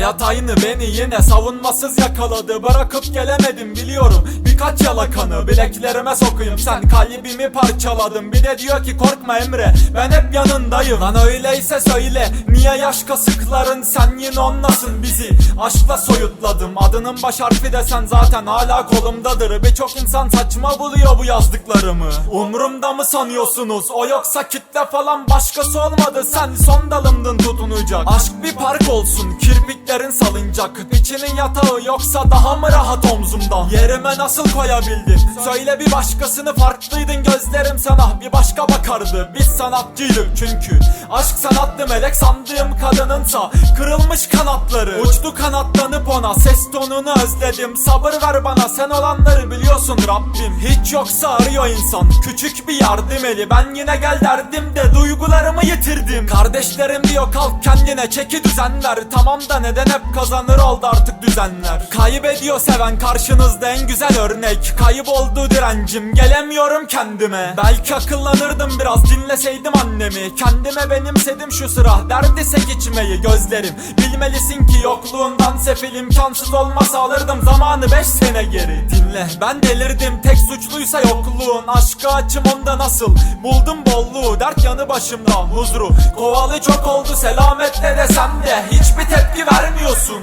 Hayat aynı beni yine savunmasız yakaladı. Bırakıp gelemedim biliyorum. Birkaç yalakanı Bileklerime sokayım. Sen kalbimi parçaladın. Bir de diyor ki korkma Emre ben hep yanındayım. Lan öyleyse söyle niye yaş kasıkların? Sen yine onlasın bizi. Aşkla soyutladım. Adının baş harfi desen zaten hala kolumdadır. Birçok insan saçma buluyor bu yazdıklarımı. Umrumda mı sanıyorsunuz? O yoksa kitle falan başkası olmadı. Sen son dalımdın tutunacak. Aşk bir park olsun kirpiklerin salınacak İçinin yatağı yoksa daha mı rahat omzumdan Yerime nasıl koyabildin? Söyle bir başkasını farklıydın gözlerim sana Bir başka bakardı. Biz sanatçıydık çünkü Aşk sanattı melek. Sandığım kadınınsa Kırılmış kanatları. Uçtu kanatlanıp ona ses tonunu özledim. Sabır ver bana sen olanları biliyorsun Rabbim. Hiç yoksa arıyor insan küçük bir yardım eli. Ben yine gel derdim de duygularımı yitirdim. Kardeşlerim diyor kalk kendine çeki düzen ver Tamam da neden hep kazanır oldu artık düzenler. Kaybediyor seven karşınızda en güzel örnek. Kayboldu direncim gelemiyorum kendime. Belki akıllanırdım biraz dinleseydim annemi. Kendime benimsedim şu sıra derdisek içmeyi gözlerim. Bilmelisin ki yokluğundan sefil imkansız olmasa alırdım zamanı 5 sene geri. Dinle ben delirdim tek suçluysa yokluğun. Aşkı açım onda nasıl? Buldum bolluğu Dert yanı başımda. Huzuru Kovalı çok oldu selametle desem de Hiç vermiyorsun